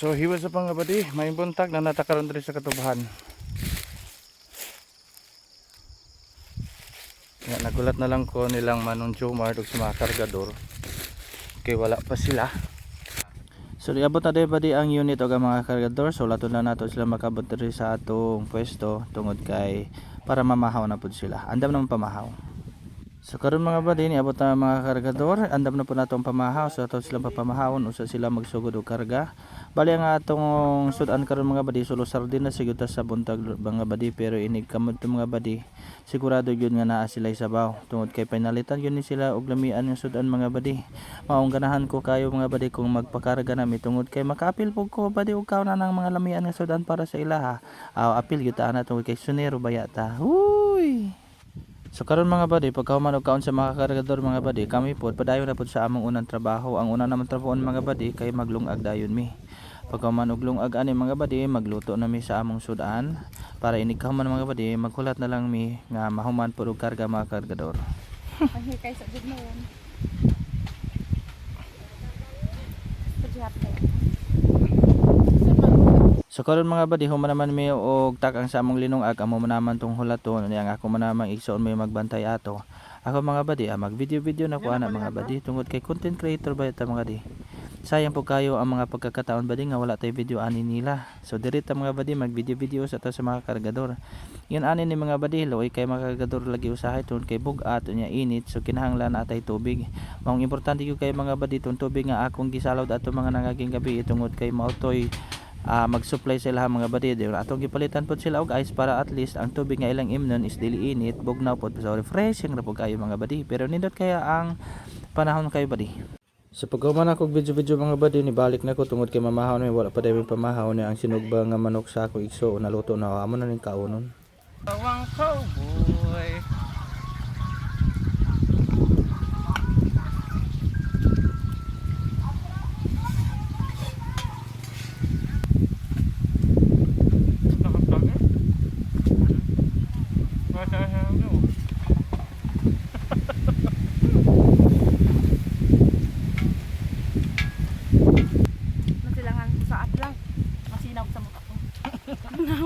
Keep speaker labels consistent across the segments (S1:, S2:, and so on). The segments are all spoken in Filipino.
S1: So hiwas sa pangabadi, may buntag na natakaroon diri sa katubahan. Nga, nagulat na lang ko nilang Manong Jomar ug sa mga kargador. Kay wala pa sila. So diabot na ba di ang unit o ang mga kargador so lato na nato sila makabot diri sa atong pwesto tungod kay para mamahaw na pud sila. Andam naman pamahaw. So karon mga badi niabot na ang mga kargador, andam na po natong pamahaw. So ato silang papamahawon. Usa sila magsugod og karga. Bali ang atong sudan karon mga badi sulo sardina sigud ta sa buntag mga badi. Pero inig kamot mga badi. Sigurado yun nga naa sila sabaw tungod kay pinalitan yun ni sila og lamian ng sudan mga badi. Maong ganahan ko kayo mga badi kung magpakarga nami tungod kay makaapil po ko badi og kaw na ng mga lamian ng sudan para sa ilaha aw apil gyud ta na tungod kay sunero bayata. Huy So karon mga badi, pagkahuman og kaon sa mga kargador mga badi, kami pod padayon na pod sa among unang trabaho. Ang una naman trabaho mga badi kay maglungag dayon mi. Pagkahuman og lungag ani mga badi, magluto na mi sa among sudan para inig kahuman mga badi, maghulat na lang mi nga mahuman pod og karga mga kargador.
S2: Ang hikay sa jud mo yan.
S1: So karon mga badi, human naman mi og takang sa among linungag, amo man naman tong hulaton, yang ako man namang igsoon may magbantay ato. Ako mga badi, ah, mag video video na ko ana mga badi tungod kay content creator ba ta mga di. Sayang po kayo ang mga pagkakataon badi nga wala tay video ani nila. So diri ta mga badi mag video video sa to sa mga kargador. Yan ani ni mga badi loy kay mga kargador lagi usahay tungod kay bugat nya init so kinahanglan atay tubig. Maong importante gyud kay mga badi tong tubig nga akong gisalawd ato mga nangaging gabi tungod kay mautoy ah mag-supply sila mga badido atong gipalitan pod sila og ice para at least ang tubig nga ilang imnon is dili init. Bugnaw pod so refreshing ra pod kayo mga badi pero nindot kaya ang panahon kayo badi sa pagkaman ako video video mga badi ni balik na ko tungod kay mamahaw na wala pa dayong pamahaw ni ang sinugba nga manok sa ako igso naluto na amo na ning kaunon Bawang cowboy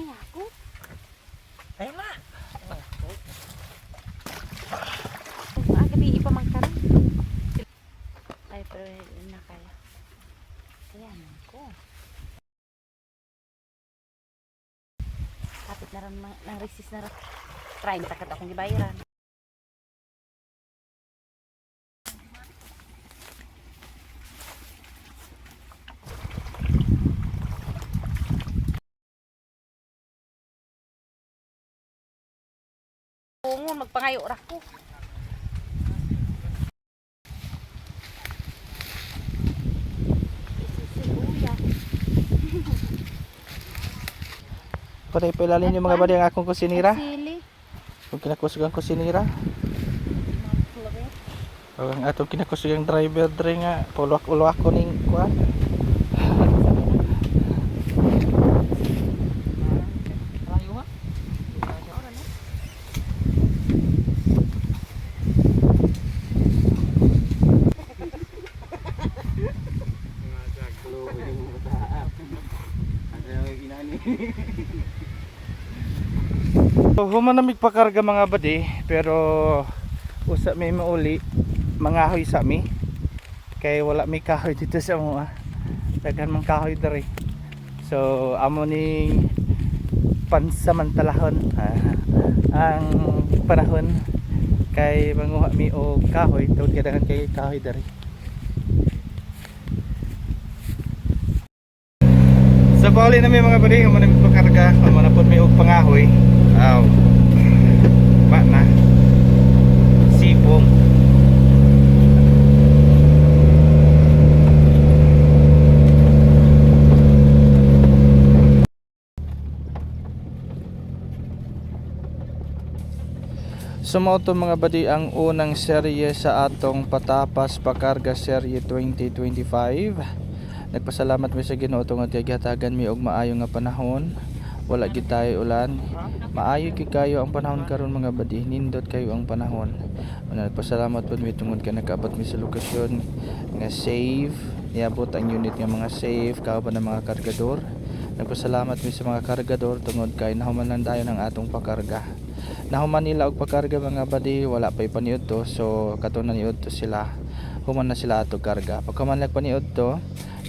S2: May ako.
S1: Ayun na.
S2: Ah, gabi ipamangkan. Ay, pero hindi na kaya. Ayan ko. Kapit na rin ng resist na rin. 30 kat akong gibayaran. Magpangayo ra ko.
S1: Patay pa ilalim yung mga badi ang akong kusinira. Kung kinakusugang kusinira. O ang atong kinakusugang driver dre nga. Puluak-uluak ko ning kuan. So, human na pakarga mga badi pero usa may mauli mga hoy sa mi. Kay wala may kahoy dito sa mga daghan mang kahoy diri. So amo ni pansamantalahon ah, ang panahon kay manguha mi og kahoy. Tungod kay kay kahoy diri Nabali na may mga bari Ang manamit pagkarga Ang manapod may pangahoy. Aw. Ba na? Sipong. Sumoto mga badi ang unang serye sa atong Patapas Pakarga Serye 2025 Nagpasalamat mi sa Ginoo tungod kay gihatagan mi og maayo nga panahon. Wala gid tayo ulan. Maayo gid kayo ang panahon karon mga badi. Nindot kayo ang panahon. Una nagpasalamat pud mi tungod kay nakaabot mi sa lokasyon nga safe. Niabot ang unit nga mga safe kauban ng mga kargador. Nagpasalamat mi sa mga kargador tungod kay nahuman lang tayo ng atong pakarga. Nahuman nila og pakarga mga badi, wala pa'y paniud to. So katunan niud to sila. Human na sila ato karga. Pagka man paniud to,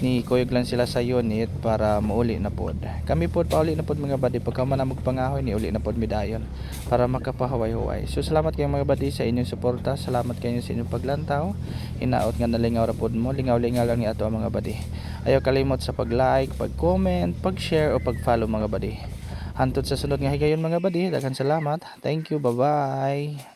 S1: ni kuyog lang sila sa unit para mauli na pod. Kami pod pauli na pod mga badi pagka man magpangahoy ni uli na pod midayon para makapahuway-huway. So salamat kayo mga badi sa inyong suporta, salamat kayo sa inyong paglantaw. Hinaot nga nalingaw ra pod mo, lingaw-lingaw lang ni ato mga badi. Ayaw kalimot sa pag-like, pag-comment, pag-share o pag-follow mga badi. Hantod sa sunod nga higayon mga badi, daghang salamat. Thank you, bye-bye.